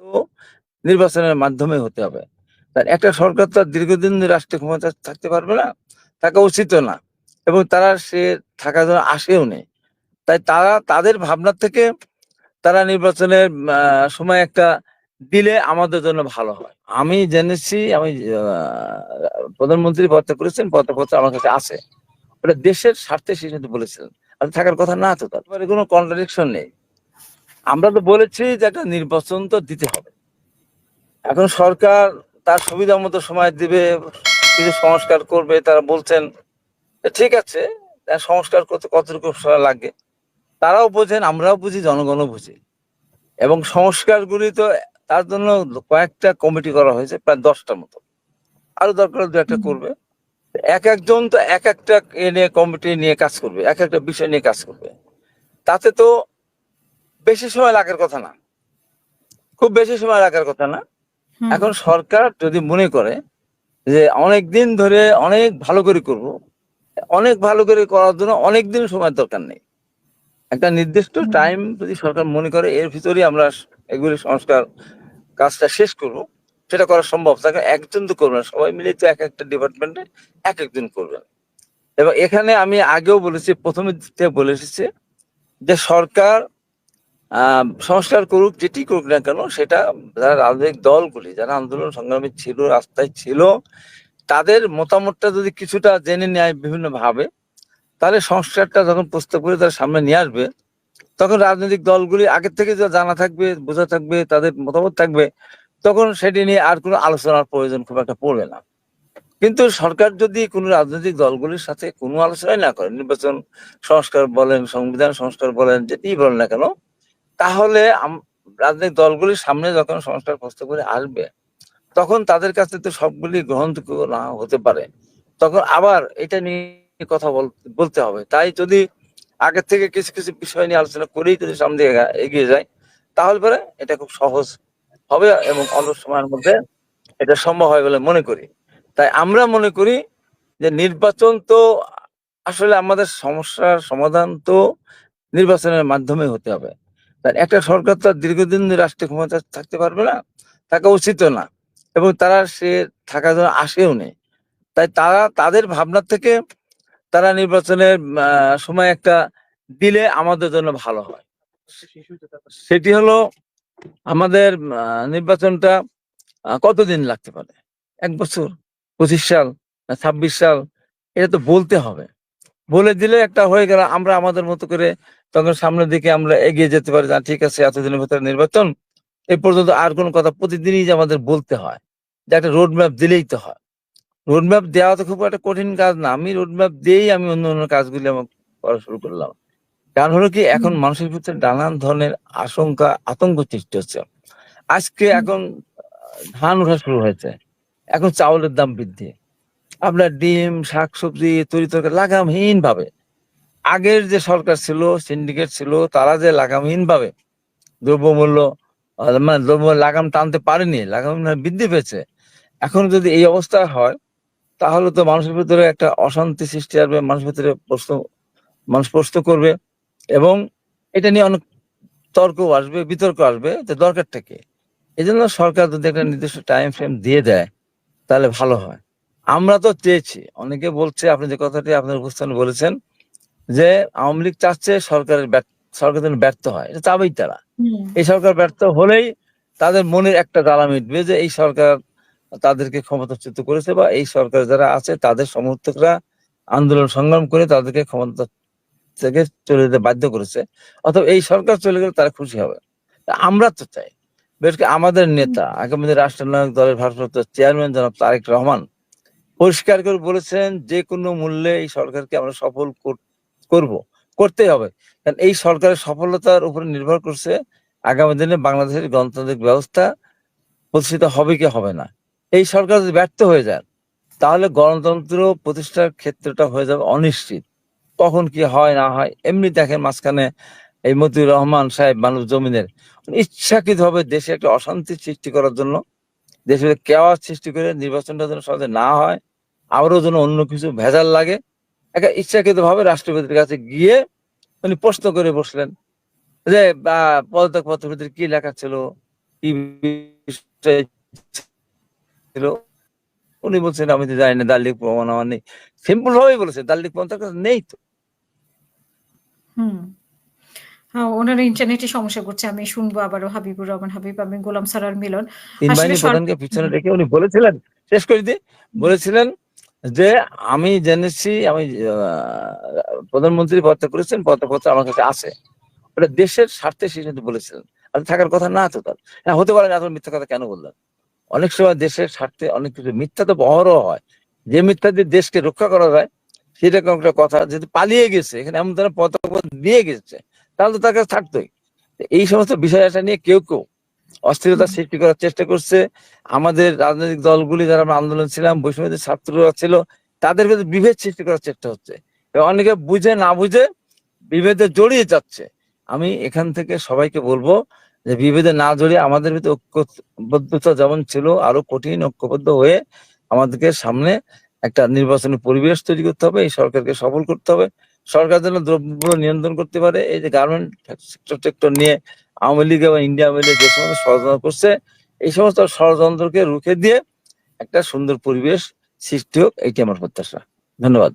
তো নির্বাচনের মাধ্যমে হতে হবে। তার একটা সরকার তো দীর্ঘদিন রাষ্ট্রীয় ক্ষমতা থাকতে পারবে না, থাকা উচিত না, এবং তারা সে থাকার জন্য আসেও নেই। তাই তারা, তাদের ভাবনা থেকে তারা নির্বাচনের সময় একটা দিলে আমাদের জন্য ভালো হয়। আমি জেনেছি, আমি প্রধানমন্ত্রী পদত্যাগ করেছেন পদত্যাগপত্র আমার কাছে আছে। ওটা দেশের স্বার্থে সে কিন্তু বলেছিলেন। আর থাকার কথা না তো তারপরে কোনো কন্ট্রাডিকশন নেই। আমরা তো বলেছি যে একটা নির্বাচন তো দিতে হবে। এখন সরকার তার সুবিধা মতো সময় দিবে কিছু সংস্কার করবে তারা বলছেন ঠিক আছে সংস্কার করতে কতটুকু সময় লাগে। তারাও বোঝেন আমরাও বুঝি জনগণও বুঝি। এবং সংস্কারগুলি তো তার জন্য কয়েকটা কমিটি করা হয়েছে প্রায় দশটার মতো। আরও দরকার দু একটা করবে। এক একজন তো এক একটা এ নিয়ে কমিটি নিয়ে কাজ করবে এক একটা বিষয় নিয়ে কাজ করবে। তাতে তো বেশি সময় লাগার কথা না। খুব বেশি সময় লাগার কথা না। এখন সরকার যদি মনে করে যে অনেক দিন ধরে অনেক ভালো করে করব অনেক ভালো করে করার জন্য অনেক দিন সময় দরকার নেই। একটা নির্দিষ্ট টাইম যদি সরকার মনে করে এর ভিতরেই আমরা এগুলি সংস্কার কাজটা শেষ করব সেটা করা সম্ভব। তাকে একজন তো করবে না সবাই মিলে তো এক একটা ডিপার্টমেন্টে এক একজন করবেন এবং এখানে আমি আগেও বলেছি প্রথমে বলে এসেছি যে সরকার সংস্কার করুক, যেটি করুক না কেন, সেটা যারা রাজনৈতিক দলগুলি যারা আন্দোলন সংগ্রামী ছিল, রাস্তায় ছিল, তাদের মতামতটা যদি কিছুটা জেনে নেয় বিভিন্ন ভাবে তাহলে সংস্কারটা যখন প্রস্তাব করে তার সামনে নিয়ে আসবে, তখন রাজনৈতিক দলগুলি আগের থেকে যা জানা থাকবে, বোঝা থাকবে, তাদের মতামত থাকবে, তখন সেটি নিয়ে আর কোনো আলোচনার প্রয়োজন খুব একটা পড়বে না। কিন্তু সরকার যদি কোনো রাজনৈতিক দলগুলির সাথে কোনো আলোচনাই না করে, নির্বাচন সংস্কার বলেন, সংবিধান সংস্কার বলেন, যেটি বলেন না কেন তাহলে রাজনৈতিক দলগুলির সামনে যখন সংস্কার প্রস্তাব করে আসবে, তখন তাদের কাছে তো সবগুলি গ্রহণযোগ্য না হতে পারে। তখন আবার এটা নিয়ে কথা বলতে হবে। তাই যদি আগের থেকে কিছু কিছু বিষয় নিয়ে আলোচনা করেই যদি সামনে এগিয়ে যায়, তাহলে পরে এটা খুব সহজ হবে এবং অল্প সময়ের মধ্যে এটা সম্ভব হয় বলে মনে করি। তাই আমরা মনে করি যে নির্বাচন তো আসলে আমাদের সমস্যার সমাধান তো নির্বাচনের মাধ্যমে হতে হবে। তার একটা সরকার তো দীর্ঘদিন রাষ্ট্রীয় ক্ষমতা থাকতে পারবে না, থাকা উচিত না এবং তারা সে থাকার জন্য আসেও নেই। তাই তারা, তাদের ভাবনা থেকে তারা নির্বাচনের সময় একটা দিলে আমাদের জন্য ভালো হয়। সেটি হলো আমাদের নির্বাচনটা কতদিন লাগতে পারে? এক বছর, পঁচিশ সাল ছাব্বিশ সাল? এটা তো বলতে হবে। বলে দিলে একটা হয়ে গেল, আমরা আমাদের মতো করে তখন সামনের দিকে আমরা এগিয়ে যেতে পারি না ঠিক আছে এতদিনের ভেতরে নির্বাচন। এই পর্যন্ত আর কোনো কথা প্রতিদিনই যে আমাদের বলতে হয় যে একটা রোড ম্যাপ দিলেই তো হয়। রোড ম্যাপ দেওয়া তো খুব একটা কঠিন কাজ না আমি রোড ম্যাপ দিয়েই আমি অন্য অন্য কাজগুলি আমার করা শুরু করলাম। কারণ হলো কি এখন মানুষের ভিতরে নানান ধরনের আশঙ্কা আতঙ্ক সৃষ্টি হচ্ছে। আজকে এখন ধান ওঠা শুরু হয়েছে এখন চাউলের দাম বৃদ্ধি। আপনার ডিম শাকসবজি তরি তরকারি লাগামহীন ভাবে আগের যে সরকার ছিল সিন্ডিকেট ছিল, তারা যে লাগামহীন ভাবে দ্রব্যমূল্য মানে দ্রব্য লাগাম টানতে পারেনি, লাগাম বৃদ্ধি পেয়েছে, এখন যদি এই অবস্থা হয়, তাহলে তো মানুষের ভিতরে একটা অশান্তি সৃষ্টি আসবে, মানুষের ভিতরে প্রশ্ন, মানুষ প্রশ্ন করবে এবং এটা নিয়ে অনেক তর্ক আসবে, বিতর্ক আসবে যে দরকারটা কি? এই জন্য সরকার যদি একটা নির্দিষ্ট টাইম ফ্রেম দিয়ে দেয়, তাহলে ভালো হয়। আমরা তো চেয়েছি, অনেকে বলছে, আপনি যে কথাটি আপনার উপস্থানে বলেছেন যে আওয়ামী লীগ চাচ্ছে সরকারের ব্যর্থ সরকার যেন ব্যর্থ হয়। এটা চাবেই তারা। এই সরকার ব্যর্থ হলেই তাদের মনের একটা জ্বালা মিটবে যে এই সরকার তাদেরকে ক্ষমতাচ্যুত করেছে বা এই সরকার যারা আছে তাদের সমর্থকরা আন্দোলন সংগ্রাম করে তাদেরকে ক্ষমতা থেকে চলে যেতে বাধ্য করেছে। অথবা এই সরকার চলে গেলে তারা খুশি হবে। আমরা তো চাই। বেশ আমাদের নেতা আগামী রাষ্ট্রনায়ক দলের ভারপ্রাপ্ত চেয়ারম্যান জনাব তারেক রহমান পরিষ্কার করে বলেছেন যে কোনো মূল্যে এই সরকারকে আমরা সফল কর- করব, করতেই হবে। কারণ এই সরকারের সফলতার উপরে নির্ভর করছে আগামী দিনে বাংলাদেশের গণতান্ত্রিক ব্যবস্থা প্রতিষ্ঠিত হবে কি হবে না। এই সরকার যদি ব্যর্থ হয়ে যায়, তাহলে গণতন্ত্র প্রতিষ্ঠার ক্ষেত্রটা হয়ে যাবে অনিশ্চিত। কখন কি হয়, না হয়, এমনি দেখেন মাঝখানে এই মতিউর রহমান সাহেব মানুষ জমিনের ইচ্ছাকৃত ভাবে দেশে একটা অশান্তি সৃষ্টি করার জন্য, দেশে কেওয়া সৃষ্টি করে নির্বাচনটা যেন সহজে না হয়, আবারও যেন অন্য কিছু ভেজাল লাগে একটা ইচ্ছাকৃত ভাবে রাষ্ট্রপতির কাছে গিয়ে উনি প্রশ্ন করে বসলেন যে পদত্যাগ পত্রের ভিতরে কি লেখা ছিল কি ছিল উনি বলছেন আমি তো জানি না দার্লিক প্রমাণ আমার নেই সিম্পল ভাবেই বলেছে দালিক প্রমাণ তার কাছে নেই তো হুম। হ্যাঁ, ওনার ইন্টারনেটে সমস্যা করছে। আমি শুনব আবারও হাবিবুর রহমান হাবিব এবং গোলাম সারার মিলন। তিন বাহিনী প্রধানকে পিছনে রেখে উনি বলেছিলেন শেষ করে দিয়ে বলেছিলেন যে আমি জেনেছি, আমি প্রধানমন্ত্রী পদত্যাগ করেছেন পদত্যাগপত্র আমার কাছে আছে। ওটা দেশের স্বার্থে সে কিন্তু বলেছিলেন। আর থাকার কথা না তো তার। হ্যাঁ হতে পারে না মিথ্যা কথা কেন বললেন? অনেক সময় দেশের স্বার্থে অনেক কিছু মিথ্যা তো বহরও হয়। যে মিথ্যা দিয়ে দেশকে রক্ষা করা যায়, সেটা কোনো একটা কথা যদি পালিয়ে গেছে, এখানে এমন ধরনের পতাকা দিয়ে গেছে, তাহলে তো তার কাছে থাকতোই। এই সমস্ত বিষয় আসা নিয়ে কেউ কেউ অস্থিরতা সৃষ্টি করার চেষ্টা করছে। আমাদের রাজনৈতিক দলগুলি যারা আমরা আন্দোলন ছিলাম বৈষম্যদের ছাত্ররা ছিল তাদের ভিতরে বিভেদ সৃষ্টি করার চেষ্টা হচ্ছে। অনেকে বুঝে না বুঝে বিভেদে জড়িয়ে যাচ্ছে। আমি এখান থেকে সবাইকে বলব যে বিভেদে না জড়িয়ে আমাদের ভিতরে ঐক্যবদ্ধতা যেমন ছিল আরও কঠিন ঐক্যবদ্ধ হয়ে আমাদেরকে সামনে একটা নির্বাচনী পরিবেশ তৈরি করতে হবে। এই সরকারকে সফল করতে হবে। সরকার যেন দ্রব্য নিয়ন্ত্রণ করতে পারে। এই যে গার্মেন্ট সেক্টর টেক্টর নিয়ে আওয়ামী লীগ এবং ইন্ডিয়া আওয়ামী লীগ যে সমস্ত ষড়যন্ত্র করছে, এই সমস্ত ষড়যন্ত্রকে রুখে দিয়ে একটা সুন্দর পরিবেশ সৃষ্টি হোক এইটি আমার প্রত্যাশা। ধন্যবাদ।